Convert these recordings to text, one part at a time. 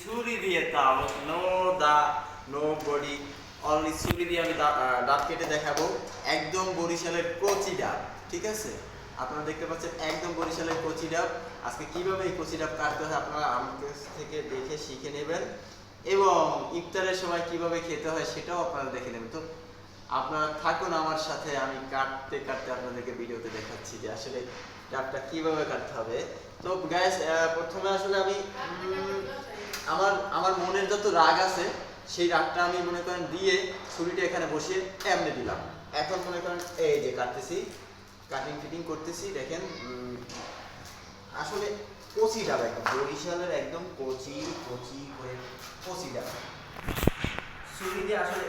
ছুরি দিয়ে তাও no the no body only ছুরি দিয়ে আমি দা- আহ, ডাব কেটে দেখাবো একদম বরিশালের কচি ডাব ঠিক আছে? আপনারা দেখতে পাচ্ছেন একদম বরিশালের কচি ডাব আজকে কীভাবে এই কচি ডাব কাটতে হয় আপনারা আমার থেকে দেখে শিখে নেবেন। এবং ইফতারের সময় কীভাবে খেতে হয় সেটাও আপনারা দেখে নেবেন। তো আপনারা থাকুন আমার সাথে আমি কাটতে কাটতে আপনাদেরকে ভিডিওতে দেখাচ্ছি যে আসলে ডাবটা কীভাবে কাটতে হবে। তো গ্যাস প্রথমে আসলে আমি আমার আমার মনের যত রাগ আছে, সেই রাগটা আমি মনে করেন দিয়ে ছুরিটা এখানে বসিয়ে এমনি দিলাম। এখন মনে করেন এই যে কাটতেছি কাটিং ফিটিং করতেছি, দেখেন আসলে কচি ডাব একদম, বরিশালের একদম কচি কচি করে কচি ডাব। ছুরি দিয়ে আসলে,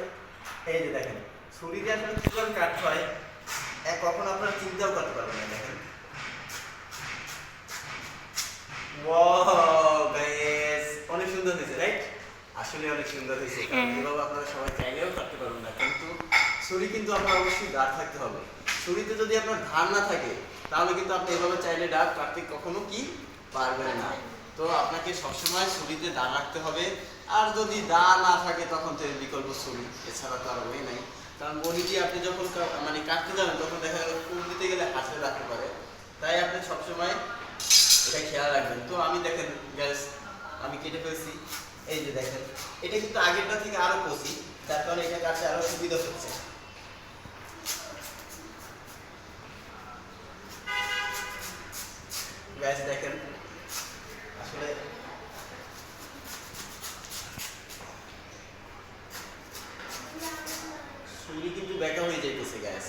এই যে দেখেন, ছুরি দিয়ে আসলে কাটতে হয় এক কখন আপনারা চিন্তাও করতে পারবেন না দেখেন ওয়াও গাইস অনেক সুন্দর হয়েছে রাইট আসলে অনেক সুন্দর হয়েছে কারণ এভাবে আপনারা সবাই চাইলেও করতে পারবেন না কিন্তু ছুরি কিন্তু আপনার অবশ্যই দাঁড় থাকতে হবে। ছুরিতে যদি আপনার ধার না থাকে, তাহলে কিন্তু আপনি এভাবে চাইলে ডাক কাটতে কখনো কি পারবেন না। তো আপনাকে সবসময় ছুরিতে দা রাখতে হবে। আর যদি দা না থাকে, তখন তো বিকল্প ছুরি এছাড়া তো আর ওই নাই। কারণ বডিটি আপনি যখন মানে কাটতে যাবেন, তখন দেখা গেল ফুল দিতে গেলে হাতে রাখতে পারে। তাই আপনি সবসময় এটা খেয়াল রাখবেন। তো আমি দেখেন গ্যাস আমি কেটে ফেলছি। এই যে দেখেন, এটা কিন্তু আগেরটা থেকে আরও কষি তার কারণে এটা কাটতে আরও সুবিধা হচ্ছে। গ্যাস দেখেন, আসলে ছুরি কিন্তু বেঁকা হয়ে যাইতেছে গ্যাস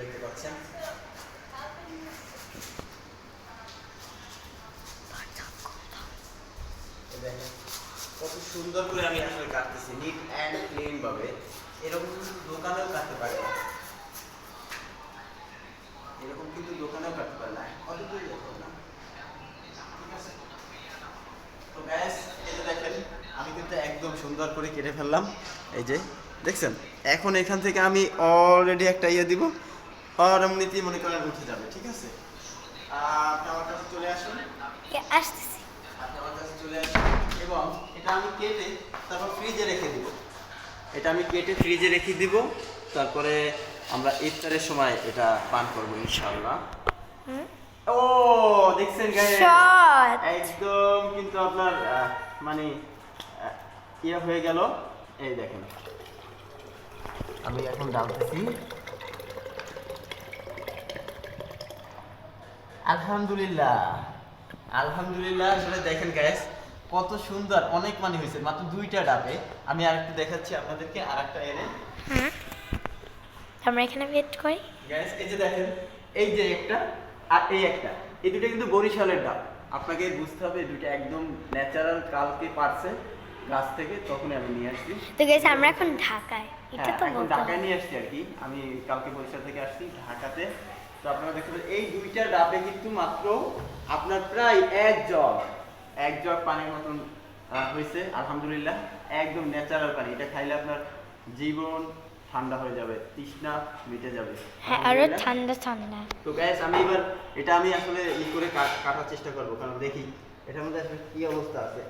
দেখতে পাচ্ছেন? কত সুন্দর করে আমি আসলে কাটতেছি নিট অ্যান্ড ক্লিন ভাবে। এরকম দোকানেও কাটতে পারে এরকম কিন্তু দোকানেও কাটতে পারে না। অত দূর দেখো না ঠিক আছে তো গ্যাস যে দেখেন আমি কিন্তু একদম সুন্দর করে কেটে ফেললাম। এই যে দেখছেন? এখন এখান থেকে আমি অলরেডি একটা ইয়ে দিব। আর এমনিতেই মনে করেন উঠে যাবে ঠিক আছে? আপনি আমার কাছে চলে আসুন। আসতেছি। আপনি আমার কাছে চলে আসুন। এবং এটা আমি কেটে তারপর ফ্রিজে রেখে দিব। এটা আমি কেটে ফ্রিজে রেখে দিব। তারপরে আমরা ইফতারের সময় এটা পান করব ইনশাআল্লাহ। হুম? ও দেখছেন শট একদম কিন্তু আপনার মানে ইয়ে হয়ে গেল। এই দেখেন। আমি এখন ডালতেছি। আলহামদুলিল্লাহ। আলহামদুলিল্লাহ আসলে দেখেন গ্যাস কত সুন্দর অনেক মানে হয়েছে। মাত্র দুইটা ডাবে। আমি আরেকটু দেখাচ্ছি আপনাদেরকে আর একটা এনে। হুম আমরা এখানে ওয়েট করি। গ্যাস এই যে দেখেন এই যে একটা আর এই একটা এই দুটো কিন্তু বরিশালের ডাব আপনাকে বুঝতে হবে দুটো একদম ন্যাচারাল কালকে পারছে গাছ থেকে তখন আমি নিয়ে আসছি। তো গেছে আমরা এখন ঢাকায় এটা হ্যাঁ তো বলতে ঢাকায় নিয়ে আসছি আর কি। আমি কালকে বরিশাল থেকে আসছি ঢাকাতে। তো আপনারা দেখতে পাচ্ছেন এই দুইটা ডাবে কিন্তু মাত্র আপনার প্রায় এক জগ এক জগ পানির মতন হয়েছে আলহামদুলিল্লাহ। একদম ন্যাচারাল পানি। এটা খাইলে আপনার জীবন ঠান্ডা হয়ে যাবে তৃষ্ণা মিটে যাবে। হ্যাঁ আরও ঠান্ডা ঠান্ডা। তো গ্যাস আমি এবার এটা আমি আসলে ই করে কাটার চেষ্টা করব কারণ দেখি এটার মধ্যে আসলে কি অবস্থা আছে।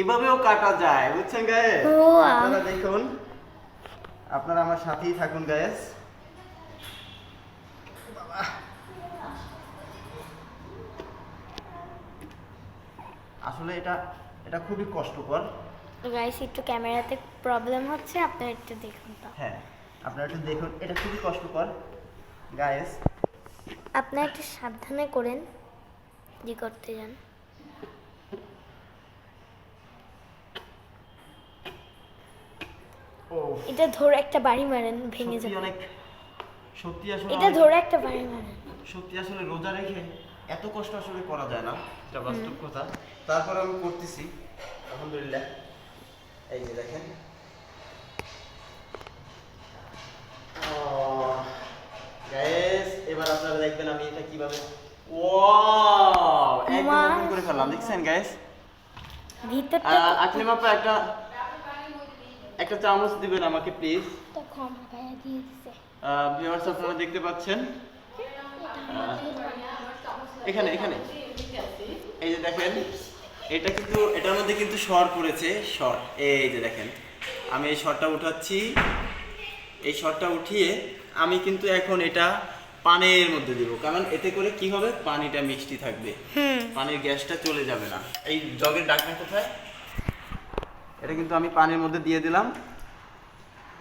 এভাবেও কাটা যায় বুঝছেন গায়ে ও, আপনারা দেখুন আপনারা আমার সাথেই থাকুন গ্যাস আসলে এটা এটা খুবই কষ্টকর। তো গাইস একটু ক্যামেরাতে প্রবলেম হচ্ছে আপনারা একটু দেখুন তো। হ্যাঁ আপনারা একটু দেখুন এটা খুবই কষ্টকর। গায়েস আপনারা একটু সাবধানে করেন যে করতে যান। ও এটা ধরে একটা বাড়ি মারেন ভেঙে যাবে। অনেক সত্যি আসলে এটা ধরে একটা বাড়ি মারেন। সত্যি আসলে রোজা রেখে এত কষ্ট আসলে করা যায় না এটা বাস্তব কথা। তারপর আমি করতেছি আলহামদুলিল্লাহ। এই যে দেখেন। এবার আপনারা দেখবেন আমি এটা কীভাবে ওয়াও একদম ওপেন করে ফেললাম দেখছেন গ্যাস ভিতরটা আকলিম আপা একটা একটা চামচ দিবেন আমাকে প্লিজ তো কম গায়ে দিয়ে দিছে। ভিউয়ার্স আপনারা দেখতে পাচ্ছেন? এখানে এখানে। এই যে দেখেন এটা কিন্তু এটার মধ্যে কিন্তু শর পড়েছে শর এই যে দেখেন আমি এই শরটা উঠাচ্ছি। এই শরটা উঠিয়ে আমি কিন্তু এখন এটা পানের মধ্যে দিব। কারণ এতে করে কি হবে? পানিটা মিষ্টি থাকবে। পানির গ্যাসটা চলে যাবে না। এই জগের ডাকনা কোথায়? এটা কিন্তু আমি পানির মধ্যে দিয়ে দিলাম।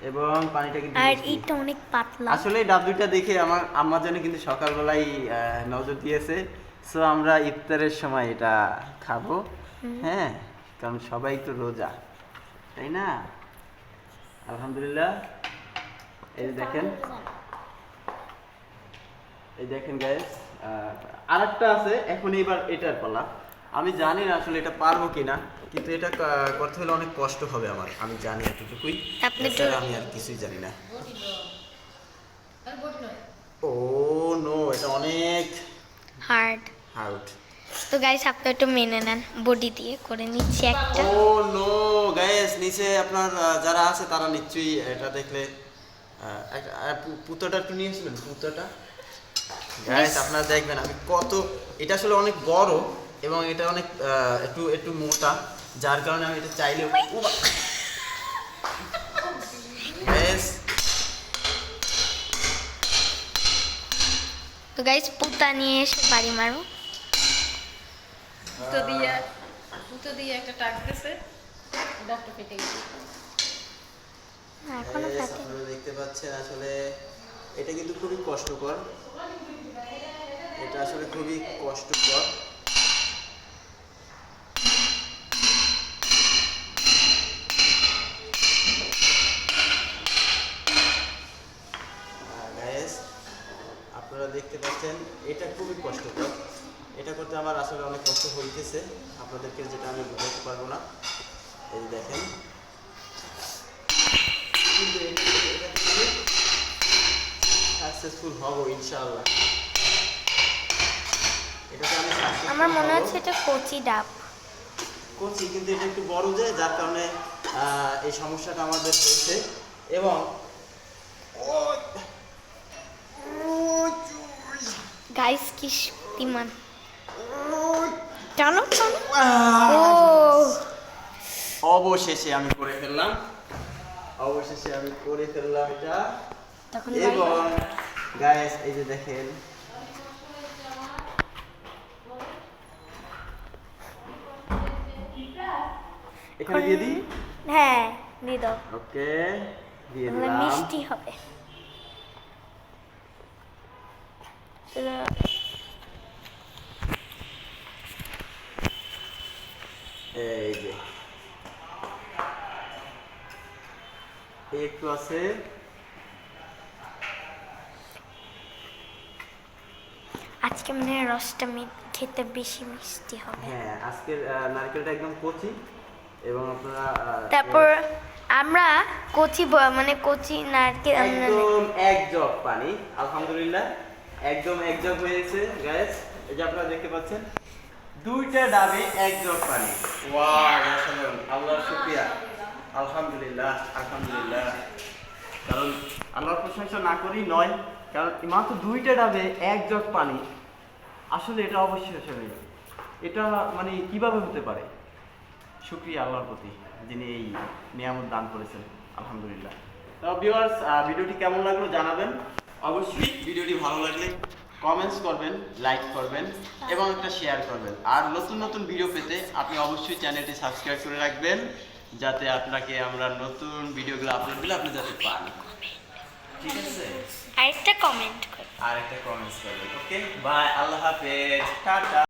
এবং পানিটা কিন্তু আর এটা অনেক পাতলা। আসলে এই ডাব দুইটা দেখে আমার আম্মা যেন কিন্তু সকালবেলায় আহ, নজর দিয়েছে। সো আমরা ইফতারের সময় এটা খাব। হ্যাঁ কারণ সবাই তো রোজা তাই না? আলহামদুলিল্লাহ। এই যে দেখেন। এই দেখেন গ্যাস আর একটা আছে এখন এইবার এটার পালা। আমি জানি না আসলে এটা পারব কিনা কিন্তু এটা করতে হলে অনেক কষ্ট হবে আমার। আমি জানি এতটুকুই আমি আর কিছুই জানি না। ও নো এটা অনেক হার্ড হার্ড তো গাইস আপনি একটু মেনে নেন বডি দিয়ে করে নিচ্ছি একটা। ও নো গাইস নিচে আপনার যারা আছে তারা নিশ্চয়ই এটা দেখলে পুতোটা একটু নিয়েছিলেন পুতোটা? গাইস আপনারা দেখবেন আমি কত এটা আসলে অনেক বড় এবং এটা অনেক একটু একটু মোটা যার কারণে আমি এটা চাইলে গাইস তো গাইস পুতা নিয়ে এসে বাড়ি মারো পুতো দিয়ে পুতো দিয়ে একটা টাক দিছে ডাক্তার ফেটে গেছে। এখনও আপনারা দেখতে পাচ্ছেন আসলে এটা কিন্তু খুবই কষ্টকর। এটা আসলে খুবই কষ্টকর। আপনারা দেখতে পাচ্ছেন এটা খুবই কষ্টকর। এটা করতে আমার আসলে অনেক কষ্ট হইতেছে। আপনাদেরকে যেটা আমি বুঝাতে পারব না। এই দেখেন। সাকসেসফুল হব ইনশাআল্লাহ। এটাতে আমি আমার মনে হচ্ছে এটা কচি ডাব। করছি কিন্তু এটা একটু বড় যায় যার কারণে এই সমস্যাটা আমাদের হয়েছে। এবং গাইস কি শক্তিমান টানো টানো ও। অবশেষে আমি করে ফেললাম। অবশেষে আমি করে ফেললাম এটা। এবং গায়েস এই যে দেখেন। এখানে দিয়ে দিই? হ্যাঁ দিয়ে দাও। ওকে দিয়ে দিলাম। মিষ্টি হবে। এই যে। একটু আছে। আজকে মানে রসটা খেতে বেশি মিষ্টি হবে। হ্যাঁ আজকের নারকেলটা একদম কচি এবং আপনারা তারপর আমরা কচি মানে কচি নারকেল একদম এক জগ পানি আলহামদুলিল্লাহ। একদম এক জগ হয়েছে গ্যাস এই যে আপনারা দেখতে পাচ্ছেন দুইটা ডাবে এক জগ পানি আল্লাহর শুকরিয়া। আলহামদুলিল্লাহ আলহামদুলিল্লাহ। কারণ আল্লাহর প্রশংসা না করেই নয় কারণ মাত্র দুইটা ডাবে এক জগ পানি। আসলে এটা অবশ্যই আসলে এটা মানে কীভাবে হতে পারে? শুক্রিয়া আল্লাহর প্রতি যিনি এই নিয়ামত দান করেছেন। আলহামদুলিল্লাহ। তো ভিউয়ার্স ভিডিওটি কেমন লাগল জানাবেন। অবশ্যই ভিডিওটি ভালো লাগলে কমেন্টস করবেন লাইক করবেন এবং একটা শেয়ার করবেন। আর নতুন নতুন ভিডিও পেতে আপনি অবশ্যই চ্যানেলটি সাবস্ক্রাইব করে রাখবেন যাতে আপনাকে আমরা নতুন ভিডিওগুলো আপলোড দিলে আপনি যাতে পান। ঠিক আছে? আরেকটা কমেন্ট করবেন আর একটা কমেন্টস করবেন ওকে বাই আল্লাহ হাফেজ টাটা।